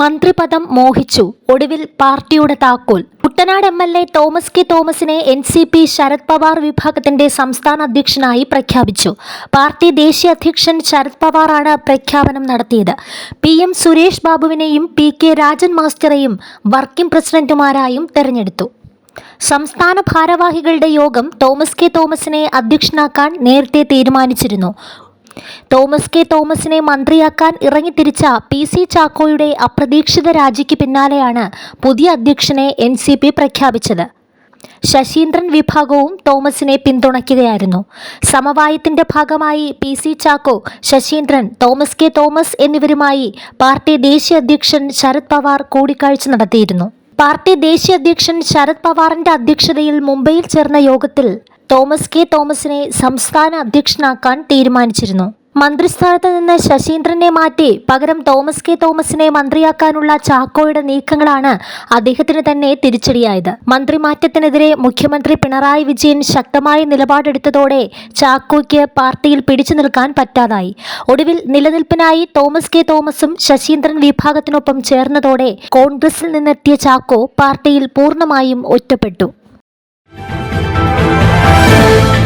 മന്ത്രിപദം മോഹിച്ചു. ഒടുവിൽ പാർട്ടിയുടെ താക്കോൽ. Kuttanad M L A Thomas K തോമസിനെ N C P Sharad Pawar വിഭാഗത്തിന്റെ സംസ്ഥാന അധ്യക്ഷനായി പ്രഖ്യാപിച്ചു. പാർട്ടി ദേശീയ അധ്യക്ഷൻ ശരത് പവാറാണ് പ്രഖ്യാപനം നടത്തിയത്. പി എം സുരേഷ് ബാബുവിനെയും പി കെ രാജൻ മാസ്റ്ററെയും വർക്കിംഗ് പ്രസിഡന്റുമാരായും തെരഞ്ഞെടുത്തു. സംസ്ഥാന ഭാരവാഹികളുടെ യോഗം തോമസ് കെ തോമസിനെ അധ്യക്ഷനാക്കാൻ നേരത്തെ തീരുമാനിച്ചിരുന്നു. തോമസ് കെ തോമസിനെ മന്ത്രിയാക്കാൻ ഇറങ്ങിത്തിരിച്ച പി സി ചാക്കോയുടെ അപ്രതീക്ഷിത രാജിക്ക് പിന്നാലെയാണ് പുതിയ അധ്യക്ഷനെ എൻ സി പി പ്രഖ്യാപിച്ചത്. ശശീന്ദ്രൻ വിഭാഗവും തോമസിനെ പിന്തുണയ്ക്കുകയായിരുന്നു. സമവായത്തിന്റെ ഭാഗമായി P C Chacko Saseendran Thomas K Thomas എന്നിവരുമായി പാർട്ടി ദേശീയ അധ്യക്ഷൻ ശരത് പവാർ കൂടിക്കാഴ്ച നടത്തിയിരുന്നു. പാർട്ടി ദേശീയ അധ്യക്ഷൻ ശരത് പവാറിന്റെ അധ്യക്ഷതയിൽ മുംബൈയിൽ ചേർന്ന യോഗത്തിൽ തോമസ് കെ തോമസിനെ സംസ്ഥാന അധ്യക്ഷനാക്കാൻ തീരുമാനിച്ചിരുന്നു. മന്ത്രിസ്ഥാനത്ത് നിന്ന് ശശീന്ദ്രനെ മാറ്റി പകരം തോമസ് കെ തോമസിനെ മന്ത്രിയാക്കാനുള്ള ചാക്കോയുടെ നീക്കങ്ങളാണ് അദ്ദേഹത്തിന് തന്നെ തിരിച്ചടിയായത്. മന്ത്രിമാറ്റത്തിനെതിരെ മുഖ്യമന്ത്രി പിണറായി വിജയൻ ശക്തമായ നിലപാടെടുത്തതോടെ ചാക്കോയ്ക്ക് പാർട്ടിയിൽ പിടിച്ചു നിൽക്കാൻ പറ്റാതായി. ഒടുവിൽ നിലനിൽപ്പിനായി തോമസ് കെ തോമസും ശശീന്ദ്രൻ വിഭാഗത്തിനൊപ്പം ചേർന്നതോടെ കോൺഗ്രസിൽ നിന്നെത്തിയ ചാക്കോ പാർട്ടിയിൽ പൂർണമായും ഒറ്റപ്പെട്ടു.